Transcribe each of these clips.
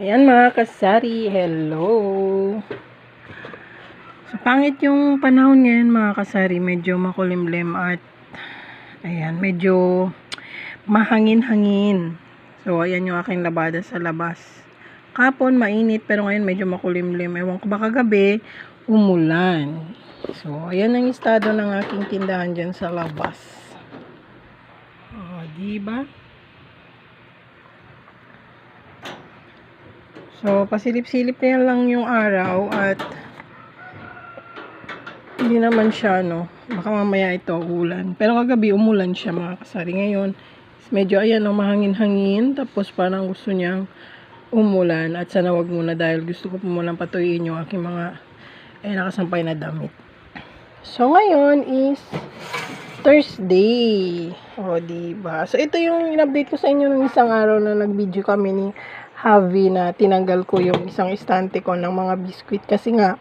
Ayan mga kasari, hello! So, pangit yung panahon ngayon mga kasari, medyo makulimlim at ayan, medyo mahangin-hangin. So, ayan yung aking labada sa labas. Kapon, mainit, pero ngayon medyo makulimlim. Ewan ko baka gabi, umulan. So, ayan ang estado ng aking tindahan dyan sa labas. O, diba? So, pasilip-silip na lang yung araw at hindi naman siya, no. Baka mamaya ito ulan. Pero kagabi umulan siya mga kasari. Ngayon, medyo ayan, no, mahangin-hangin. Tapos parang gusto niyang umulan. At sana wag muna dahil gusto ko po munang patuyin yung aking mga eh, nakasampay na damit. So, ngayon is Thursday. O, diba? So, ito yung in-update ko sa inyo ng isang araw na nag-video kami ni Javi na tinanggal ko yung isang istante ko ng mga biskwit. Kasi nga,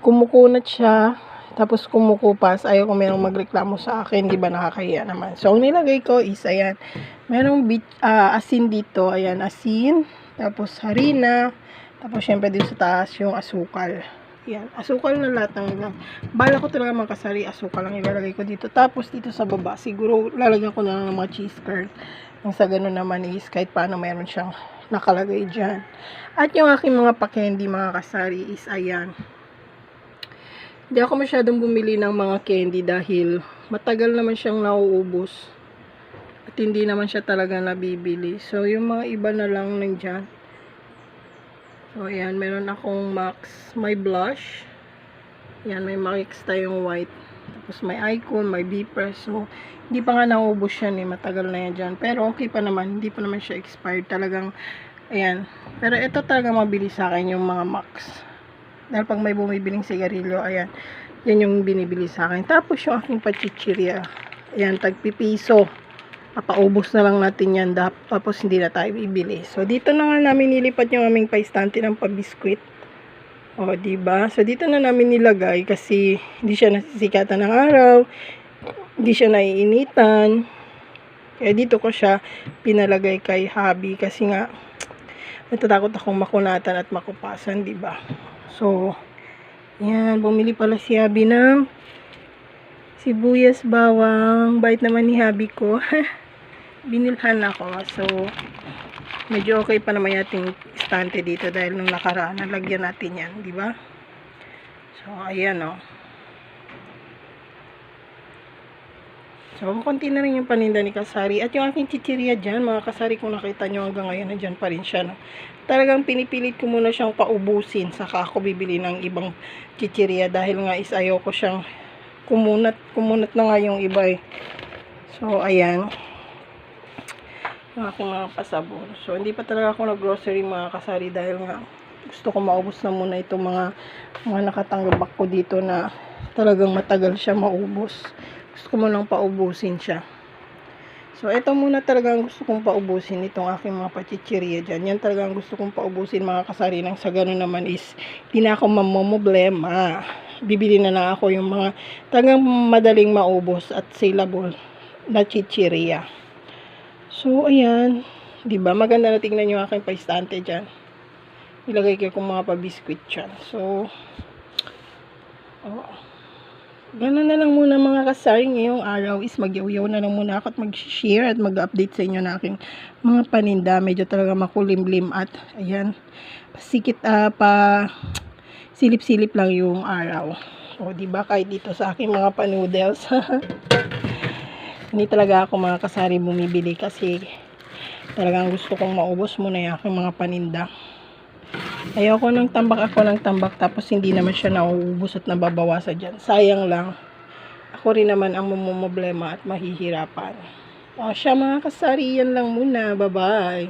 kumukunat siya. Tapos kumukupas. Ayaw ko merong magreklamo sa akin. Di ba nakakahiya naman. So, ang nilagay ko is, ayan, merong bit, ah, asin dito. Ayan, asin. Tapos harina. Tapos, syempre, dito sa taas yung asukal. Yan, asukal na lahat ng lang. Bala ko talaga mga kasari, asukal lang ilalagay ko dito. Tapos dito sa baba, siguro lalagyan ko na lang ng mga cheese curd. Ang sa ganun naman is kahit paano mayroon siyang nakalagay dyan. At yung aking mga pa-candy mga kasari is ayan. Hindi ako masyadong bumili ng mga candy dahil matagal naman siyang nauubos. At hindi naman siya talaga nabibili. So yung mga iba na lang nandyan. So, ayan, meron akong Max, may blush. Ayan, may Max tayong white. Tapos may icon, may B-press. So, hindi pa nga naubos yan eh. Matagal na yan dyan. Pero okay pa naman. Hindi pa naman siya expired. Talagang, ayan. Pero ito talaga mabili sa akin yung mga Max. Dahil pag may bumibiling sigarilyo, ayan. Yan yung binibili sa akin. Tapos yung aking pachichirya. Ayan, tagpipiso papaubos na lang natin yan tapos hindi na tayo bibili so dito na nga namin nilipat yung aming paistante ng pabiskwit o ba so dito na namin nilagay kasi hindi siya nasisikatan ng araw hindi siya naiinitan. Kaya dito ko siya pinalagay kay Habi kasi nga natatakot akong makunatan at makupasan ba so yan bumili pala si Habi ng sibuyas bawang. Bait naman ni Habi ko. Binilhan ako. So, medyo okay pa naman yating istante dito dahil nung nakaraan, nalagyan natin yan, di ba? So, ayan o. So, konti na rin yung paninda ni Kasari. At yung aking chichirya dyan, mga Kasari, kung nakita nyo hanggang ngayon, nandyan pa rin siya. No? Talagang pinipilit ko muna siyang paubusin. Saka ako bibili ng ibang chichirya dahil nga is ayaw ko siyang kumunat. Kumunat na nga yung iba eh. So, ayan yung aking mga pasabon. So, hindi pa talaga ako nag-grocery mga kasari dahil nga gusto ko maubos na muna itong mga mga nakatanggap ko dito na talagang matagal siya maubos. Gusto ko munang paubusin siya. So, ito muna talaga ang gusto kong paubusin itong aking mga pachichirya dyan. Yan talaga ang gusto kong paubusin mga kasari nang sa ganun naman is di na ako mamomoblema. Bibili na lang ako yung mga talagang madaling maubos at saleable na chichirya. So, ayan. ba Maganda na tingnan yung aking paistante dyan. Ilagay ko yung mga pabiskwit dyan. So, oh. Ganun na lang muna mga kasari ngayong araw is magyaw na lang muna ako at mag-share at mag-update sa inyo na aking mga paninda. Medyo talaga makulimlim at ayan, pasikit uh, pa silip-silip lang yung araw. O, di ba kahit dito sa aking mga pa-noodles. hindi talaga ako mga kasari bumibili kasi talagang gusto kong maubos muna yung aking mga paninda. Ayoko nang tambak ako ng tambak tapos hindi naman siya nauubos at nababawasan dyan. Sayang lang ako rin naman ang mumumblema at mahihirapan. O siya mga kasari yan lang muna. Bye bye